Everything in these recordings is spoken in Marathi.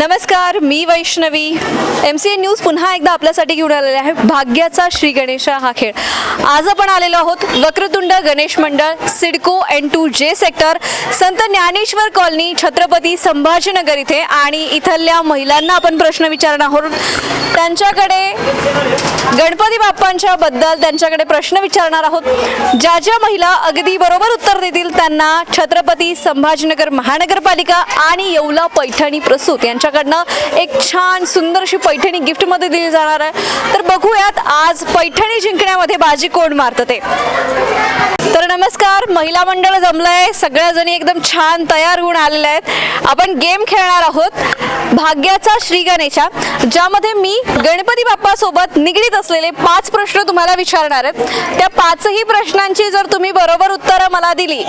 नमस्कार मी Vaishnavi. M C N news पुन्हा एकदा आपल्यासाठी घेऊन आलेले आहे. भाग्याचा श्री गणेशा हा खेळ. आज आपण आलेलो आहोत वक्रतुंड गणेश मंडळ CIDCO N two J sector Sant Dnyaneshwar colony Chhatrapati Sambhajinagar इथे. आणि इथल्या महिलांना आपण प्रश्न विचारणार आहोत. त्यांच्याकडे गणपती बाप्पांच्या बद्दल त्यांच्याकडे प्रश्न विचारणार आहोत. ज्या ज्या महिला अगदी बरोबर उत्तर देतील त्यांना छत्रपती संभाजीनगर महानगरपालिका आणि येवला पैठणी प्रसूत यांच्या यांच्याकडनं एक छान सुंदर अशी पैठणी गिफ्टमध्ये दिली जाणार आहे. तर बघूयात आज पैठणी जिंकण्यामध्ये बाजी कोण मारतं ते. तर नमस्कार महिला मंडळ जमलंय. सगळ्याजणी एकदम छान तयार होऊन आलेल्या आहेत. आपण गेम खेळणार आहोत. भाग्याचा श्री गणेशा ज्यामध्ये मी गणपती बाप्पा सोबत निगडीत असलेले पाच प्रश्न तुम्हाला विचारणार आहेत. त्या पाचही प्रश्नांची जर तुम्ही बरोबर उत्तरं मला दिली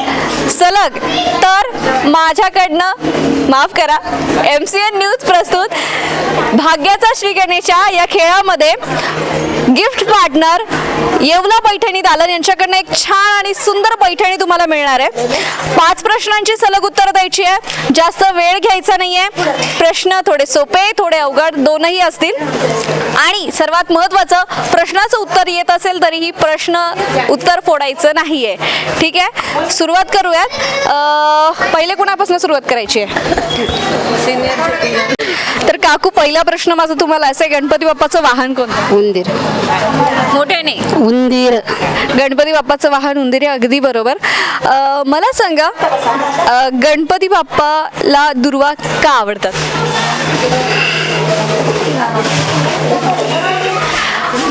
सलग तर माझ्याकडनं माफ करा एम सी एन न्यूज प्रस्तुत भाग्याचा श्री गणेशा या खेळामध्ये गिफ्ट पार्टनर येवला पैठणी दालन यांच्याकडनं एक छान आणि सुंदर पैठणी तुम्हाला मिळणार आहे. पाच प्रश्नांची सलग उत्तर द्यायची आहे. जास्त वेळ घ्यायचा नाहीये. प्रश्न थोडे सोपे थोडे अवघड दोनही असतील. आणि सर्वात महत्वाचं प्रश्नाचं उत्तर येत असेल तरीही प्रश्न उत्तर फोडायचं नाहीये. ठीक आहे? सुरुवात करूयात. पहिले कुणापासून सुरुवात करायची आहे? तर काकू पहिला प्रश्न माझा तुम्हाला असं आहे गणपती बाप्पाचं वाहन कोणतं? उंदीर. मोठ्याने? उंदीर. गणपती बाप्पाचं वाहन उंदीर आहे अगदी बरोबर. अ, मला सांगा अ, गणपती बाप्पाला दुर्वा का आवडतात?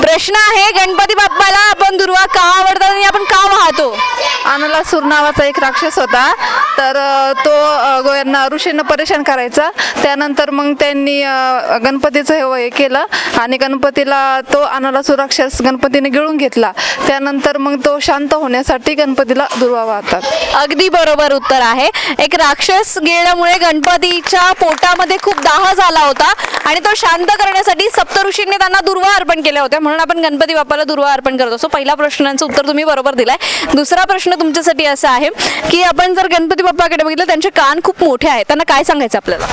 प्रश्न आहे गणपती बाप्पाला आपण दुर्वा का आवडतात आणि आपण का वाहतो? अनलासूर नावाचा एक राक्षस होता. तर अ, तो अ, गो- यांना ऋषींना परेशान करायचा. त्यानंतर मग त्यांनी अ, गणपतीचं हे हे केलं आणि गणपतीला तो अनलासूर राक्षस गणपतीने गिळून घेतला. त्यानंतर मग तो शांत होण्यासाठी गणपतीला दुर्वा वाहतात. अगदी बरोबर उत्तर आहे. एक राक्षस गिळल्यामुळे गणपतीच्या पोटामध्ये खूप दाह झाला होता आणि तो शांत करण्यासाठी सप्तऋषींनी त्यांना दुर्वा अर्पण केल्या होत्या. म्हणून आपण गणपती बाप्पाला दुर्वा अर्पण करत. असतो पहिला प्रश्नांचं उत्तर तुम्ही बरोबर दिलाय. दुसरा प्रश्न तुमच्यासाठी असा आहे की आपण जर गणपती बाप्पाकडे बघितलं त्यांचे कान खूप मोठे आहेत. त्यांना काय सांगायचं आपल्याला?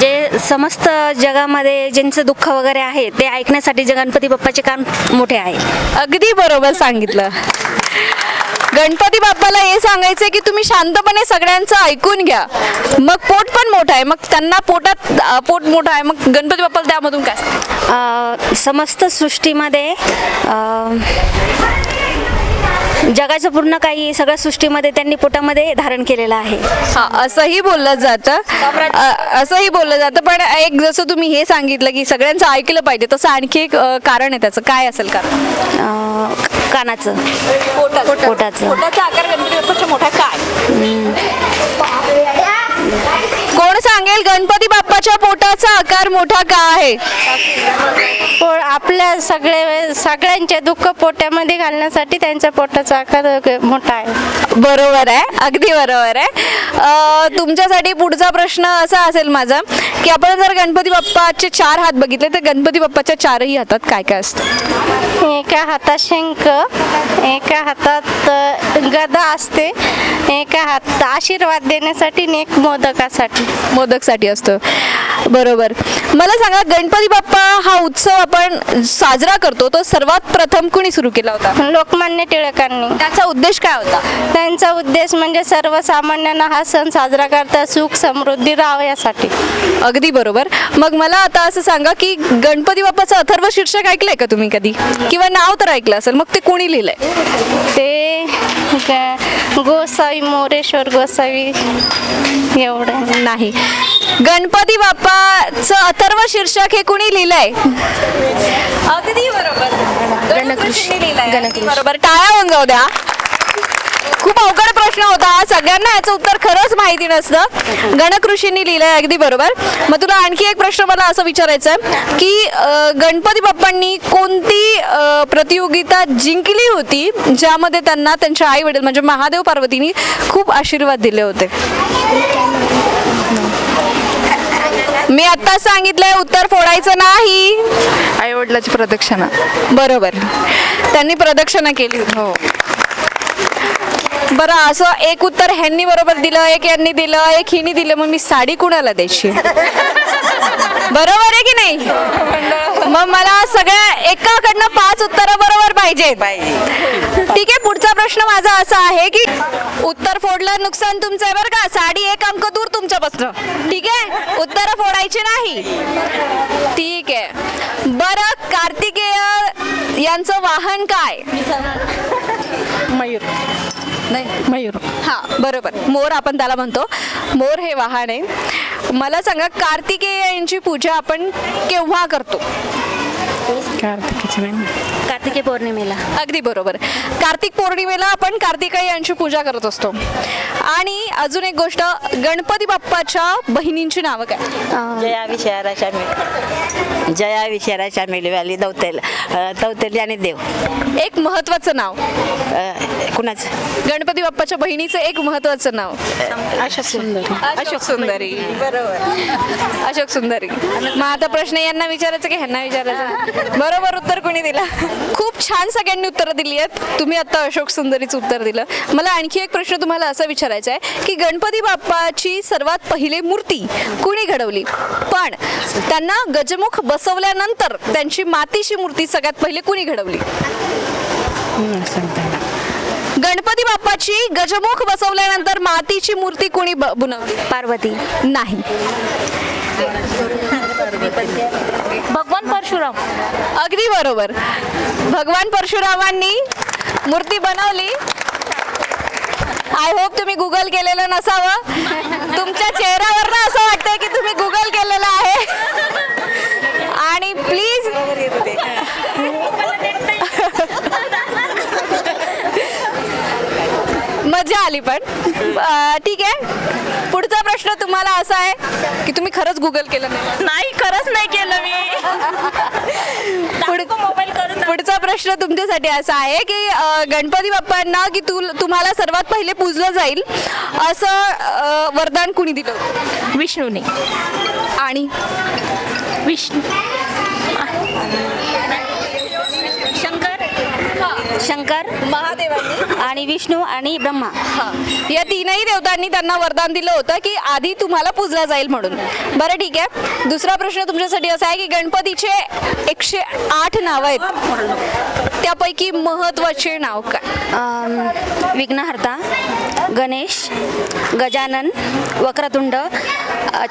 जे समस्त जगामध्ये ज्यांचं दुःख वगैरे आहे ते ऐकण्यासाठी जे गणपती बाप्पाचे कान मोठे आहे अगदी बरोबर सांगितलं. गणपती बाप्पाला हे सांगायचंय की तुम्ही शांतपणे सगळ्यांचं ऐकून घ्या. मग पोट पण मोठं आहे. मग त्यांना पोटात पोट मोठं आहे. मग गणपती बाप्पाला त्यामधून काय समस्त सृष्टीमध्ये जगाचं पूर्ण काही सगळ्या सृष्टीमध्ये त्यांनी पोटामध्ये धारण केलेलं आहे. हा असंही बोललं जातं. अ- असंही बोललं जातं पण एक जसं तुम्ही हे सांगितलं की सगळ्यांचं ऐकलं पाहिजे तसं आणखी एक अ, कारण आहे त्याचं. काय असेल कारण? अ, कानाचं. पोटाचं. पोटाचं. पोटाचा आकार गणपती बाप्पाच्या मोठा काय? कोण सांगेल गणपती बाप्पाच्या पोटाचा आकार मोठा का आहे? पो आपल्या सगळे सगळ्यांचे दुःख पोट्यामध्ये घालण्यासाठी त्यांच्या पोटाचा आकार मोठा आहे. बरोबर आहे. अगदी बरोबर आहे. तुमच्यासाठी पुढचा प्रश्न असा असेल माझा की आपण जर गणपती बाप्पाचे चार हात बघितले तर गणपती बाप्पाच्या चारही हातात काय काय असतं? एका हातात शंख एका हातात गदा असते. एका हात आशीर्वाद देण्यासाठी एक मोदकासाठी. मोदकसाठी असतं. बरोबर. मला सांगा गणपती बाप्पा हा उत्सव आपण साजरा करतो तो सर्वात प्रथम कुणी सुरू केला होता? लोकमान्य टिळकांनी. त्याचा उद्देश काय होता? त्यांचा उद्देश म्हणजे सर्वसामान्यांना हा सण साजरा करता सुख समृद्धी राहावं यासाठी अगदी बरोबर. मग मला आता असं सांगा की गणपती बाप्पाचं अथर्व शीर्षक ऐकलंय का तुम्ही कधी? किंवा नाव तर ऐकलं असेल मग ते कोणी लिहिलंय? ते गोसावी मोरेश्वर गोसावी एवढं नाही. गणपती बाप्पाचं अथर्व शीर्षक हे कुणी लिहिलंय? अगदी बरोबर. गणकृषी बरोबर टाळ्या होऊन जाऊ द्या. खूप अवघड प्रश्न होता सगळ्यांना याचं उत्तर खरंच माहिती नसतं. गणकृषींनी लिहिलंय अगदी बरोबर. मग तुला आणखी एक प्रश्न मला असं विचारायचं आहे की गणपती बाप्पांनी कोणती प्रतियोगिता जिंकली होती ज्यामध्ये त्यांना त्यांच्या आई वडील म्हणजे महादेव पार्वतींनी खूप आशीर्वाद दिले होते? मी आता सांगितलंय उत्तर फोडायचं नाही. आई वडिलाची प्रदक्षिणा. बरोबर. त्यांनी प्रदक्षिणा केली. होती हो. बरं असं एक उत्तर ह्यांनी बरोबर दिलं एक यांनी दिलं एक हिनी दिलं मग मी साडी कुणाला द्यायची बरोबर आहे की नाही? मग मला सगळ्या एकाकडनं पाच उत्तर बरोबर पाहिजे. ठीक आहे पुढचा प्रश्न माझा असा आहे की उत्तर फोडलं नुकसान तुमचं आहे बरं का? साडी एक अंक दूर तुमच्यापासून. ठीक आहे? उत्तर फोडायची नाही. ठीक आहे. बरं कार्तिकेय यांचं वाहन काय? मयूर. नाही मयूर. हा बरोबर. मोर आपण त्याला म्हणतो. मोर हे वाहन आहे. मला सांगा कार्तिकेय यांची पूजा आपण केव्हा करतो? कार्तिकीची कार्तिकी पौर्णिमेला. अगदी बरोबर. कार्तिक पौर्णिमेला आपण कार्तिकेय यांची पूजा करत असतो. आणि अजून एक गोष्ट गणपती बाप्पाच्या बहिणींची नावं काय? जया शामिल. जया विषयारा शामिल वाली दौतेल दौतेली आणि देव. एक महत्वाचं नाव. कुणाचं? गणपती बाप्पाच्या बहिणीचं एक महत्वाचं नाव. अशा सुंदर. अशोक सुंदरी. बरोबर. अशोक सुंदरी. मग आता प्रश्न यांना विचारायचं की ह्यांना विचारायचं? बरोबर उत्तर कोणी दिला? खूप छान सगळ्यांनी उत्तरं दिली आहेत. तुम्ही आता अशोक सुंदरीचं उत्तर दिलं. मला आणखी एक प्रश्न तुम्हाला असा विचारायचा आहे की गणपती बाप्पाची सर्वात पहिली मूर्ती कुणी घडवली? पण त्यांना गजमुख बसवल्यानंतर त्यांची मातीची मूर्ती सगळ्यात पहिले कुणी घडवली? गणपती बाप्पाची गजमुख बसवल्यानंतर मातीची मूर्ती कोणी बनवली? पार्वती. नाही. भगवान परशुराम. अगदी बरोबर. भगवान परशुरामांनी मूर्ती बनवली. आय होप तुम्ही गुगल केलेलं नसावं. तुमच्या चेहऱ्यावर असं वाटतंय की तुम्ही गुगल केलेलं आहे. आणि प्लीज मजा आली पण. अं, ठीक आहे. पुढचा प्रश्न तुम्हाला असा आहे की तुम्ही खरंच गुगल केलं नाही. नाही खरंच नाही केलं मी. पुढ- पुढचा प्रश्न तुमच्यासाठी असा आहे की अ, गणपती बाप्पांना की तू तुम्हाला सर्वात पहिले पूजलं जाईल असं अ, वरदान कुणी दिलं होतं? विष्णूने. आणि? विष्णू. शंकर महादेवांनी. आणि विष्णू आणि ब्रह्मा. या तीनही देवतांनी त्यांना वरदान दिलं होतं की आधी तुम्हाला पूजला जाईल म्हणून. बरं ठीक आहे. दुसरा प्रश्न तुमच्यासाठी असा आहे की गणपतीचे एकशे आठ नाव आहेत. त्यापैकी महत्त्वाचे नाव काय? विघ्नहर्ता गणेश गजानन वक्रतुंड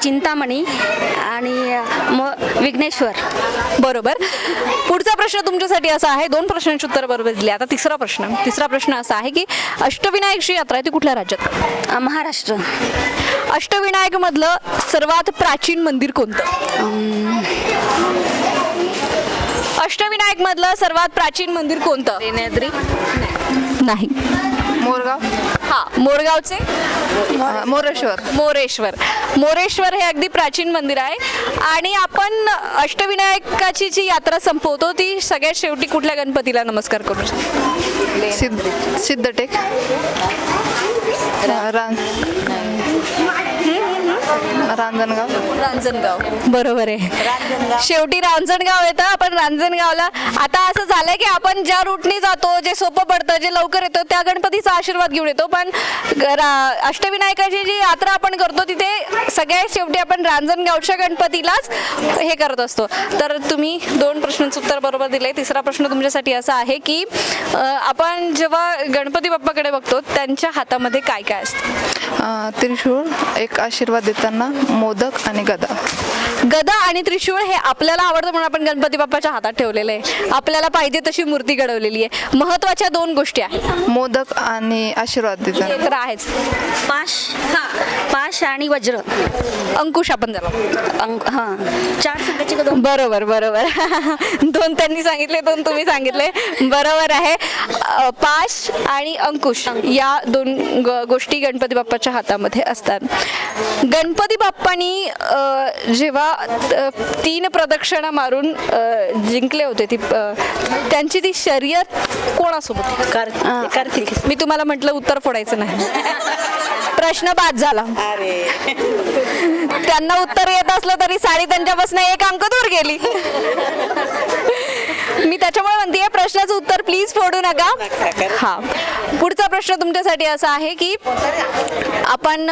चिंतामणी आणि म विघ्नेश्वर. बरोबर. पुढचा प्रश्न तुमच्यासाठी असा आहे दोन प्रश्नांची उत्तर बरोबर दिली. आता तिसरा प्रश्न तिसरा प्रश्न असा आहे की अष्टविनायकची यात्रा आहे ती कुठल्या राज्यात? महाराष्ट्र. अष्टविनायक मधलं सर्वात प्राचीन मंदिर कोणतं? अष्टविनायक मधलं सर्वात प्राचीन मंदिर कोणतं? लेण्याद्री नाही. मोरगाव. हा मोरगावचे? मोरेश्वर. मोरेश्वर. मोरेश्वर हे अगदी प्राचीन मंदिर आहे. आणि आपण अष्टविनायकाची जी यात्रा संपवतो ती सगळ्यात शेवटी कुठल्या गणपतीला नमस्कार करू सिद्ध सिद्धटेक. रां रांजणगाव? रांजणगाव. बरोबर आहे. शेवटी रांजणगाव येतं आपण रांजणगावला आता असं झालंय की आपण ज्या रूटने जातो जे सोपं पडतं जे लवकर येतो त्या गणपतीचा आशीर्वाद घेऊन येतो. पण अष्टविनायकाची जी यात्रा आपण करतो तिथे सगळ्यात शेवटी आपण रांजणगावच्या गणपतीलाच हे करत असतो. तर तुम्ही दोन प्रश्नांचं उत्तर बरोबर दिले तिसरा प्रश्न तुमच्यासाठी असा आहे की आपण जेव्हा गणपती बाप्पाकडे बघतो त्यांच्या हातामध्ये काय काय असतं त्रिशूळ एक आशीर्वाद देताना मोदक आणि गदा. गदा आणि त्रिशूळ हे आपल्याला आवडतं म्हणून आपण गणपती बाप्पाच्या हातात ठेवलेलं आहे. आपल्याला पाहिजे तशी मूर्ती घडवलेली आहे. महत्त्वाच्या दोन गोष्टी आहेत. मोदक आणि आशीर्वाद देताना हे तर आहेच. पाश पाश आणि वज्र. अंकुश आपण झालो अंक हां. चार संख्याचे का दोन? बरोबर बरोबर. दोन त्यांनी सांगितले दोन तुम्ही सांगितले. बरोबर आहे. पाश आणि अंकुश या दोन गोष्टी गणपती बाप्पाच्या हातामध्ये असतात. गणपती बाप्पानी जेव्हा तीन प्रदक्षिणा मारून जिंकले होते ती त्यांची ती शर्यत कोणासोबत? कार्तिक. मी तुम्हाला म्हटलं उत्तर फोडायचं नाही. प्रश्न बाद झाला. अरे. त्यांना उत्तर येत असलं तरी साडी त्यांच्यापासून एक अंक दूर गेली. मी त्याच्यामुळे म्हणते प्रश्नाचं उत्तर प्लीज फोडू नका. हा. पुढचा प्रश्न तुमच्यासाठी असा आहे की आपण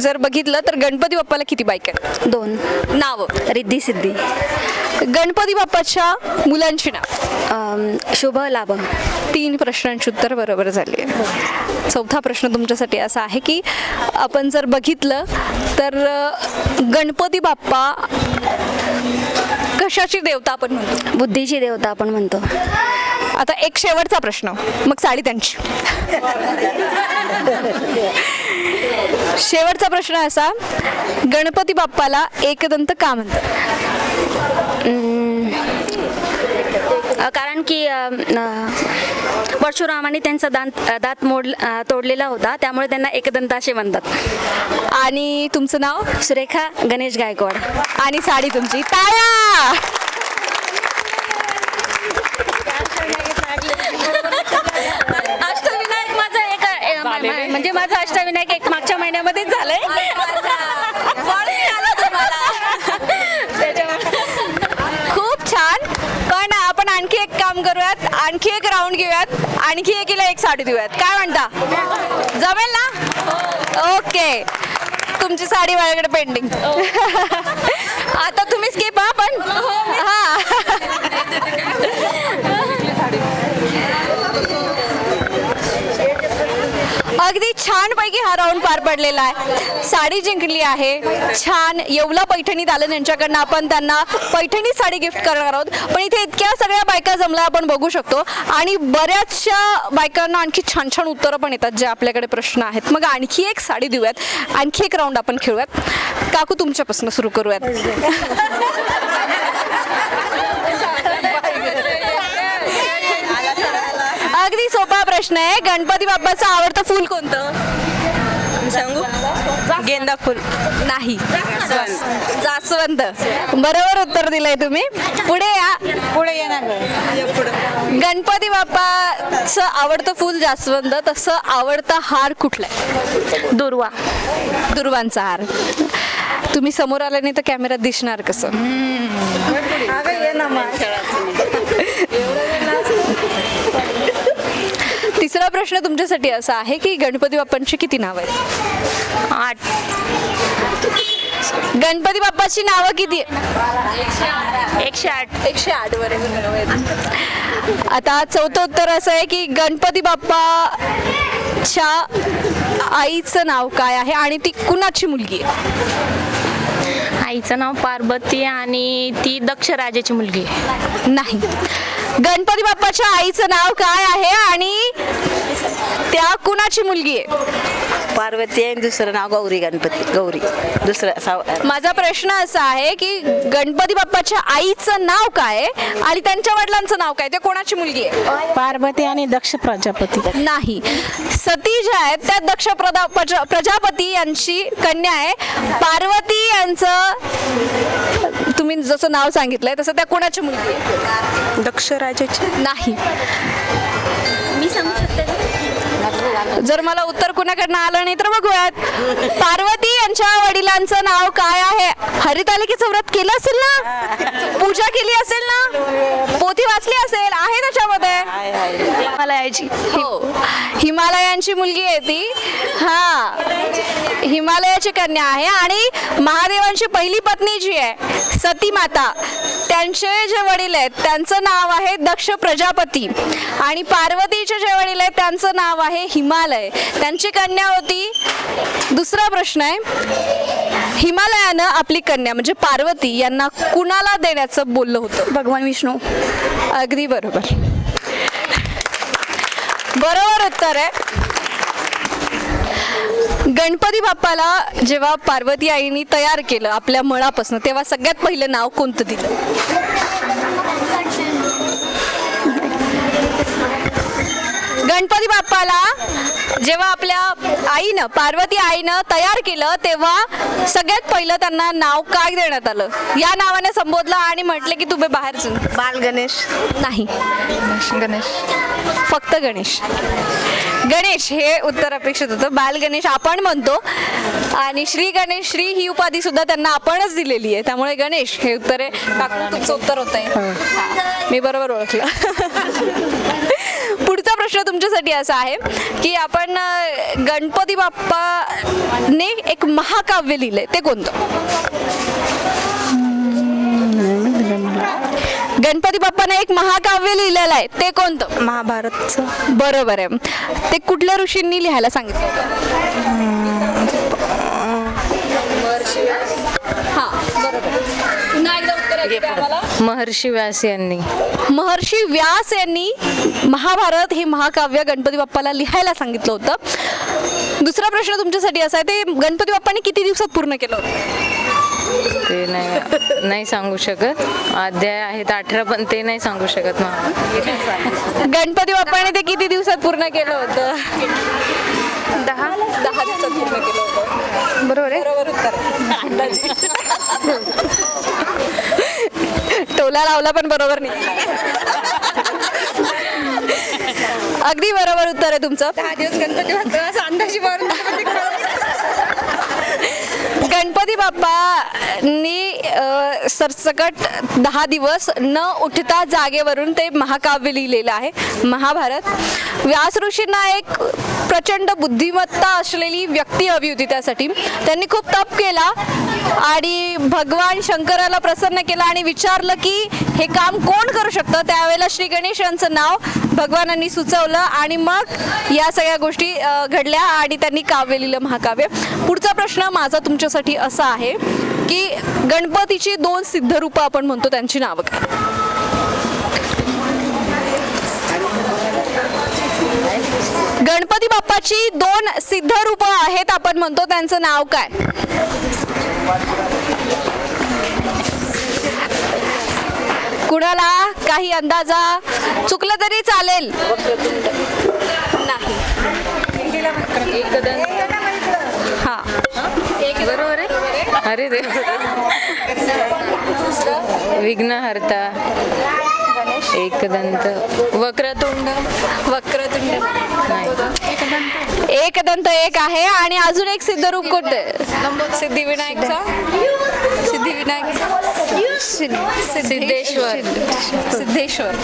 जर बघितलं तर गणपती बाप्पाला किती बाईक आहेत? दोन. नाव. रिद्धी सिद्धी. गणपती बाप्पाच्या मुलांची नाव. शुभ लाभ. तीन प्रश्नांची उत्तर बरोबर झाली चौथा प्रश्न तुमच्यासाठी असा आहे की आपण जर बघितलं तर गणपती बाप्पा कशाची देवता आपण म्हणतो. बुद्धीची देवता आपण म्हणतो. आता एक शेवटचा प्रश्न. मग साडी त्यांची. शेवटचा प्रश्न असा गणपती बाप्पाला एकदंत का म्हणतात? कारण की परशुरामाने त्यांचा दांत दात मोड तोडलेला होता. त्यामुळे त्यांना एकदंत असे म्हणतात. आणि तुमचं नाव? सुरेखा गणेश गायकवाड. आणि साडी तुमची. टाळ्या अष्टविनायक माझं एक म्हणजे माझं अष्टविनायक एक मागच्या महिन्यामध्येच झालंय खूप छान पण आपण आणखी एक काम करूयात आणखी एक राऊंड घेऊयात आणखी एकीला एक साडी देऊयात. काय म्हणता? जमेल ना? ओके तुमची साडी माझ्याकडे पेंडिंग आता तुम्ही स्किप हा पण? हा. अगदी छान पैकी हा राऊंड पार पडलेला आहे. साडी जिंकली आहे. छान येवला पैठणीत आलं त्यांच्याकडनं आपण त्यांना पैठणी साडी गिफ्ट करणार आहोत. पण इथे इतक्या सगळ्या बायका जमल्या आपण बघू शकतो. आणि बऱ्याचशा बायकांना आणखी छान छान उत्तरं पण येतात जे आपल्याकडे प्रश्न आहेत. मग आणखी एक साडी देऊयात. आणखी एक राऊंड आपण खेळूयात. काकू तुमच्यापासून सुरू करूयात अगदी सोपा प्रश्न आहे गणपती बाप्पाचं आवडतं फुल कोणतं? सांगू? गेंदा फुल. नाही. जास्वंद. बरोबर उत्तर दिलंय तुम्ही. पुढे या. पुढे येणार गणपती बाप्पाचं आवडतं फुल जास्वंद तसं आवडता हार कुठला आहे? दुर्वा. दुर्वांचा हार. तुम्ही समोर आल्याने तर कॅमेऱ्यात दिसणार कसं? तिसरा प्रश्न तुमच्यासाठी असा आहे की गणपती बाप्पांची किती नावं आहेत? आठ. गणपती बाप्पाची नावं किती? एकशे आठ. एकशे आठ आता चौथं उत्तर असं आहे की गणपती बाप्पाच्या आईचं नाव काय आहे आणि ती कुणाची मुलगी आहे? आईचं नाव पार्वती आणि ती दक्ष राजाची मुलगी आहे. नाही. गणपती बाप्पाच्या आईचं नाव काय आहे? आणि त्या कुणाची मुलगी आहे? पार्वती आहे आणि दुसरं नाव गौरी गणपती गौरी. दुसरं साव माझा प्रश्न असा आहे की गणपती बाप्पाच्या आईचं नाव काय आहे आणि त्यांच्या वडिलांचं नाव काय? ते कोणाची मुलगी आहे? पार्वती आणि दक्ष प्रजापती. नाही. सती ज्या आहेत त्या दक्ष प्रदा प्रजा- प्रजापती यांची कन्या आहे. पार्वती यांचं तुम्ही जसं नाव सांगितलंय तसं त्या कोणाची मुलगी आहे? दक्ष राजाची? नाही. जर मला उत्तर कुणाकडनं आलं नाही तर बघूयात. पार्वती यांच्या वडिलांचं नाव काय आहे? हरितालिकेचं व्रत केलं असेल ना? पूजा केली असेल ना? पोथी वाचली असेल? आहे त्याच्यामध्ये? मला यायची हो. हिमालयांची मुलगी आहे ती. हा. हिमालयाची कन्या आहे आणि महादेवांची पहिली पत्नी जी आहे सती माता त्यांचे जे वडील आहेत त्यांचं नाव आहे दक्ष प्रजापती. आणि पार्वतीचे जे वडील आहेत त्यांचं नाव आहे हिमालय. त्यांची कन्या होती दुसरा प्रश्न आहे हिमालयानं आपली कन्या म्हणजे पार्वती यांना कुणाला देण्याचं बोललं होतं? भगवान विष्णू. अगदी बरोबर. बरोबर उत्तर आहे. गणपती बाप्पाला जेव्हा पार्वती आईनी तयार केलं आपल्या मळापासून तेव्हा सगळ्यात पहिलं नाव कोणतं दिलं? गणपती बाप्पाला जेव्हा आपल्या आईनं पार्वती आईनं तयार केलं तेव्हा सगळ्यात पहिलं त्यांना नाव काय देण्यात आलं? या नावाने संबोधलं आणि म्हटले की तुम्ही बाहेर चल. बाल गणेश. नाही. गणेश. फक्त गणेश. गणेश हे उत्तर अपेक्षित होतं. बाल गणेश आपण म्हणतो. आणि श्री गणेश श्री ही उपाधी सुद्धा त्यांना आपणच दिलेली आहे. त्यामुळे गणेश हे उत्तर आहे काकू, तुमचं उत्तर होत आहे मी बरोबर ओळखलं. पुढचा प्रश्न तुमच्यासाठी असा आहे की आपण गणपती बाप्पाने एक महाकाव्य लिहिलंय. ते कोणतं? गणपती बाप्पाने एक महाकाव्य लिहिलेलं आहे. ते कोणतं? महाभारतचं. बरोबर आहे. ते कुठल्या ऋषींनी लिहायला सांगितलं होतं? हां, बरोबर. पुन्हा एकदा उत्तर ऐकू द्या आम्हाला. महर्षी व्यास यांनी. महर्षी व्यास यांनी महाभारत हे महाकाव्य गणपती बाप्पाला लिहायला सांगितलं होतं. दुसरा प्रश्न तुमच्यासाठी असा आहे ते गणपती बाप्पाने किती दिवसात पूर्ण केलं होतं? ते नाही नाही सांगू शकत. अध्याय आहेत अठरा पण ते नाही सांगू शकत मग गणपती बाप्पाने ते किती दिवसात पूर्ण केलं होतं? दहा. दहा दिवसात पूर्ण केलं होतं. बरोबर आहे. बरोबर उत्तर टोला लावला पण बरोबर नाही. अगदी बरोबर उत्तर आहे तुमचं. दहा दिवस गणपती बाप्पा अंदाजी गणपती बाप्पानी नी सरसकट दहा दिवस न उठता जागेवरून ते महाकाव्य लिहिलेलं आहे. महाभारत. व्यास ऋषींना एक प्रचंड बुद्धिमत्ता असलेली व्यक्ती हवी होती त्यासाठी. त्यांनी खूप तप केला आणि भगवान शंकराला प्रसन्न केला आणि विचारलं की हे काम कोण करू शकतं? त्यावेळेला श्री गणेश यांचं नाव भगवानांनी सुचवलं आणि मग या सगळ्या गोष्टी घडल्या आणि त्यांनी काव्य लिहिलं महाकाव्य. पुढचा प्रश्न माझा तुमच्यासाठी असा आहे की गणपतीची दोन सिद्धरूपं आपण म्हणतो त्यांची नावं काय? गणपती बाप्पाची दोन सिद्ध रूप आहेत. आपण म्हणतो त्यांचं नाव काय? कुणाला काही अंदाजा? चुकलं तरी चालेल. नाही हा. बरोबर आहे अरे दे विघ्नहर्ता. एकदंत. वक्रतुंड. वक्रतुंड. नाही. एकदंत एक आहे आणि अजून एक सिद्ध रूप कोणतं सिद्धिविनायकचा? सिद्धिविनायकचा सिद्धेश्वर. सिद्धेश्वर.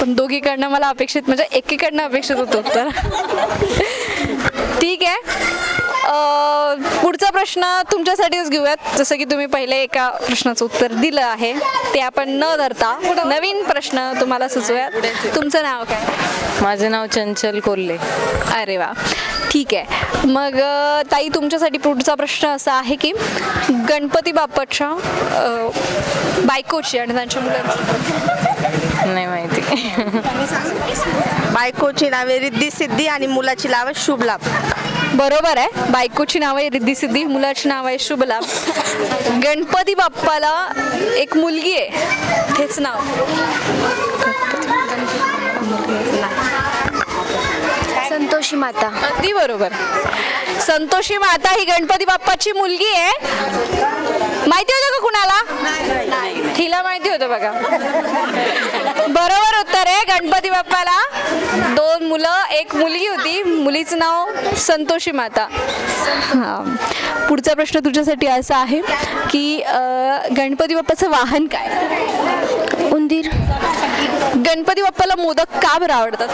पण दोघीकडनं मला अपेक्षित म्हणजे एकीकडनं अपेक्षित होतं उत्तर. ठीक आहे. पुढचा प्रश्न तुमच्यासाठीच घेऊयात. जसं की तुम्ही पहिले एका प्रश्नाचं उत्तर दिलं आहे ते आपण न धरता नवीन प्रश्न तुम्हाला सुचवूयात. तुमचं नाव काय? माझं नाव चंचल कोल्हे. अरे वा. ठीक आहे. मग ताई तुमच्यासाठी पुढचा प्रश्न असा आहे की गणपती बाप्पाच्या बायकोची आणि त्यांच्या मुलांची. नाही माहिती. बायकोची नावे रिद्धी सिद्धी आणि मुलाची नावे शुभ लाभ बरोबर आहे. बायकोची नाव आहे रिद्धी सिद्धी मुलाची नाव आहे शुभलाभ गणपती बाप्पाला एक मुलगी आहे तेच नाव. संतोषी माता. अगदी बरोबर. संतोषी माता ही गणपती बाप्पाची मुलगी आहे. माहिती होतं का कुणाला? हिला माहिती होतं बघा. बरोबर आहे गणपती बाप्पाला दोन मुलं एक मुलगी होती. मुलीचं नाव संतोषी माता. हां. पुढचा प्रश्न तुझ्यासाठी असा आहे की गणपती बाप्पाचं वाहन काय? उंदीर. गणपती बाप्पाला मोदक का बरं आवडतात?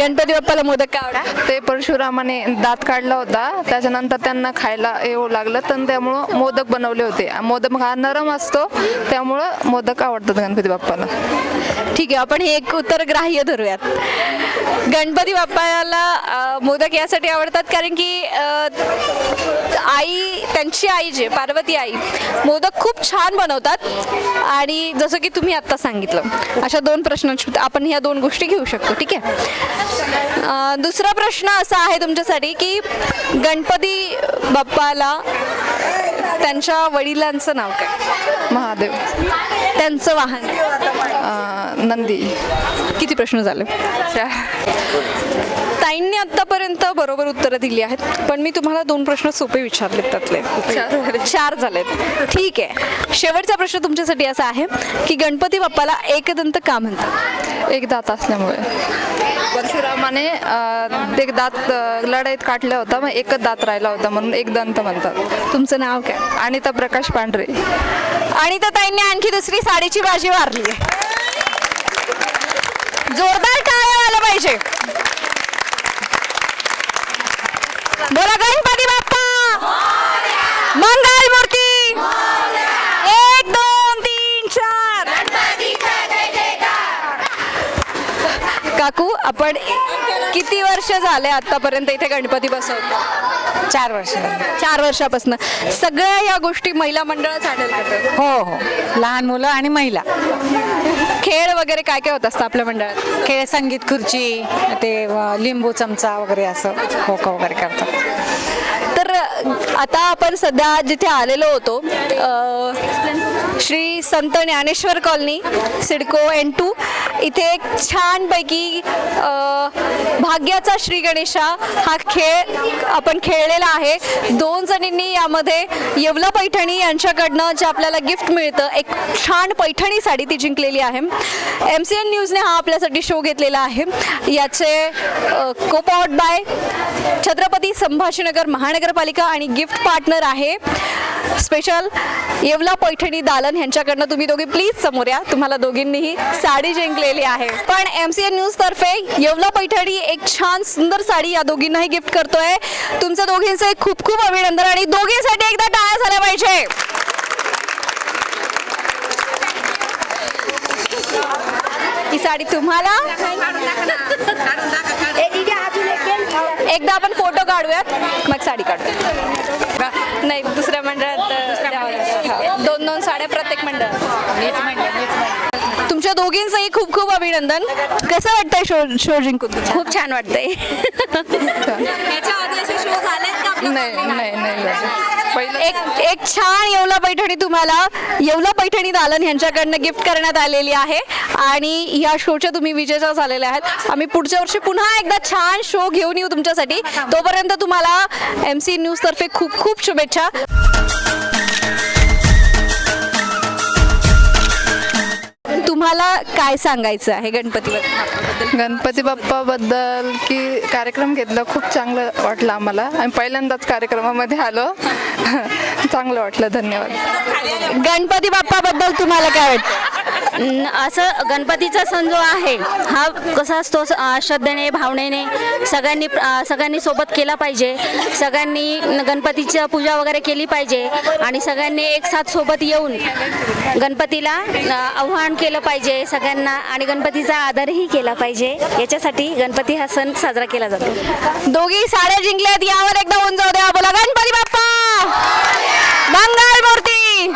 गणपती बाप्पाला मोदक का ते परशुरामाने दात काढला होता. त्याच्यानंतर त्यांना खायला येऊ लागलं. तर त्यामुळं मोदक बनवले होते. मोदक हा नरम असतो. त्यामुळं मोदक आवडतात गणपती बाप्पाला. ठीक आहे आपण हे एक उत्तर ग्राह्य धरूयात. गणपती बाप्पाला मोदक यासाठी आवडतात कारण की आई त्यांची आई जे पार्वती आई मोदक खूप छान बनवतात आणि जसं की तुम्ही आत्ता सांगितलं. अशा दोन प्रश्नांची आपण ह्या दोन गोष्टी घेऊ शकतो ठीक आहे? दुसरा प्रश्न असा आहे तुमच्यासाठी की गणपती बाप्पाला त्यांच्या वडिलांचं नाव काय? महादेव. त्यांचं वाहन. नंदी. किती प्रश्न झाले? ताईंनी आतापर्यंत बरोबर उत्तरं दिली आहेत पण मी तुम्हाला दोन प्रश्न सोपे विचारलेत त्यातले. चार झालेत. ठीक आहे. शेवटचा प्रश्न तुमच्यासाठी असा आहे की गणपती बाप्पाला एकदंत का म्हणतात? एक दात असल्यामुळे. परशुरामाने एक दात लढाईत काढला होता मग एकच दात राहिला होता म्हणून एक दंत म्हणतात. तुमचं नाव काय? अनिता प्रकाश पांढरे. आणि त्या ताईंनी आणखी दुसरी साडीची बाजी मारली जोरदार टाळ्या आलं पाहिजे. बोला गणपती बाप्पा! मंगल मूर्ती! एक दोन तीन चार! काकू आपण किती वर्ष झाले आतापर्यंत इथे गणपती बसवतो? चार वर्ष चार वर्षापासून. सगळ्या या गोष्टी महिला मंडळच हँडल करतात हो हो. लहान मुलं आणि महिला. खेळ वगैरे काय काय होत असतं आपल्या मंडळात? खेळ संगीत खुर्ची ते लिंबू चमचा वगैरे असं खो खो वगैरे करतात तर आता आपण सध्या जिथे आलेलो होतो Shri Sant Dnyaneshwar colony CIDCO N two इथे एक छानपैकी भाग्याचा श्री गणेशा हा खेळ आपण खेळलेला आहे. दोन जणींनी यामध्ये येवला पैठणी यांच्याकडनं जे आपल्याला गिफ्ट मिळतं एक छान पैठणी साडी ती जिंकलेली आहे. एम सी एन न्यूजने हा आपल्यासाठी शो घेतलेला आहे. याचे कोपॉट बाय छत्रपती संभाजीनगर महानगरपालिका आणि गिफ्ट पार्टनर आहे. स्पेशल येवला पैठणी दालन यांच्याकडनं तुम्ही दोघे प्लीज समोर या. तुम्हाला दोघींनीही साडी जिंकलेली आहे. पण एम सी एन न्यूज तर्फे येवला पैठणी एक छान सुंदर साडी या दोघींनाही गिफ्ट करतोय. तुमचं दोघींचं खूप खूप अभिनंदन आणि दोघींसाठी एकदा टाळ्या झाल्या पाहिजे. साडी तुम्हाला? एकदा आपण फोटो काढूयात. मग साडी काढूयात नाही दुसऱ्या मंडळात लागेल. हा. दोन दोन साड्या प्रत्येक मंडळात. तुमच्या दोघींचंही खूप खूप अभिनंदन. कसं वाटतंय शो शो जिंकून? खूप छान वाटतंय. याच्या आधी असे शो झालेत का आपल्या नाही नाही नाही. एक एक छान येवला पैठणी तुम्हाला. येवला पैठणी दालन यांच्याकडनं गिफ्ट करण्यात आलेली आहे. आणि या शोच्या तुम्ही विजेता झालेल्या आहेत. आम्ही पुढच्या वर्षी पुन्हा एकदा छान शो घेऊन येऊ तुमच्यासाठी. तोपर्यंत तुम्हाला एम सी न्यूज तर्फे खूप खूप शुभेच्छा. तुम्हाला काय सांगायचं आहे गणपतीबद्दल गणपती बाप्पाबद्दल की कार्यक्रम घेतला खूप चांगलं वाटलं आम्हाला. आणि पहिल्यांदाच कार्यक्रमामध्ये आलो. चांगलं वाटलं धन्यवाद. गणपती बाप्पाबद्दल तुम्हाला काय वाटतं? न- असं गणपतीचा सण जो आहे हा कसा असतो स- अं, श्रद्धेने भावनेने सगळ्यांनी अं, सगळ्यांनी सोबत केला पाहिजे. सगळ्यांनी न- गणपतीची पूजा वगैरे केली पाहिजे आणि सगळ्यांनी एक साथ सोबत येऊन गणपतीला अं, आव्हान केलं पाहिजे सगळ्यांना आणि गणपतीचा आदरही केला पाहिजे. याच्यासाठी गणपती हा सण साजरा केला जातो. दोघी साड्या जिंकल्यात यावर एकदा उंच द्या. बोला गणपती बाप्पा! मंगल मूर्ती!